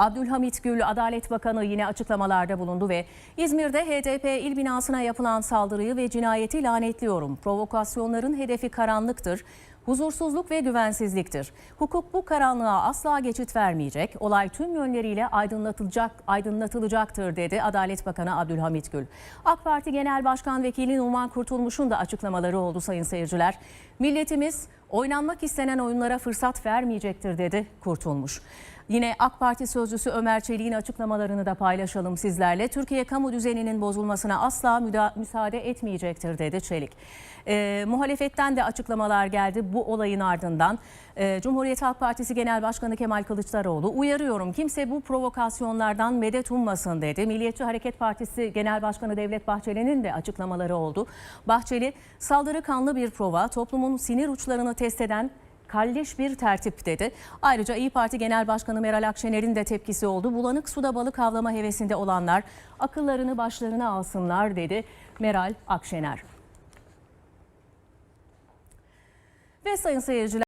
Abdülhamit Gül Adalet Bakanı yine açıklamalarda bulundu ve İzmir'de HDP il binasına yapılan saldırıyı ve cinayeti lanetliyorum. Provokasyonların hedefi karanlıktır. Huzursuzluk ve güvensizliktir. Hukuk bu karanlığa asla geçit vermeyecek. Olay tüm yönleriyle aydınlatılacak, aydınlatılacaktır dedi Adalet Bakanı Abdülhamit Gül. AK Parti Genel Başkan Vekili Numan Kurtulmuş'un da açıklamaları oldu sayın seyirciler. Milletimiz oynanmak istenen oyunlara fırsat vermeyecektir dedi Kurtulmuş. Yine AK Parti sözcüsü Ömer Çelik'in açıklamalarını da paylaşalım sizlerle. Türkiye kamu düzeninin bozulmasına asla müsaade etmeyecektir dedi Çelik. Ee, muhalefetten de açıklamalar geldi bu olayın ardından. Ee, Cumhuriyet Halk Partisi Genel Başkanı Kemal Kılıçdaroğlu uyarıyorum kimse bu provokasyonlardan medet ummasın dedi. Milliyetçi Hareket Partisi Genel Başkanı Devlet Bahçeli'nin de açıklamaları oldu. Bahçeli saldırı kanlı bir prova toplumun sinir uçlarını test eden kalleş bir tertip dedi. Ayrıca İyi Parti Genel Başkanı Meral Akşener'in de tepkisi oldu. Bulanık suda balık avlama hevesinde olanlar akıllarını başlarına alsınlar dedi Meral Akşener. Ve sayın seyirciler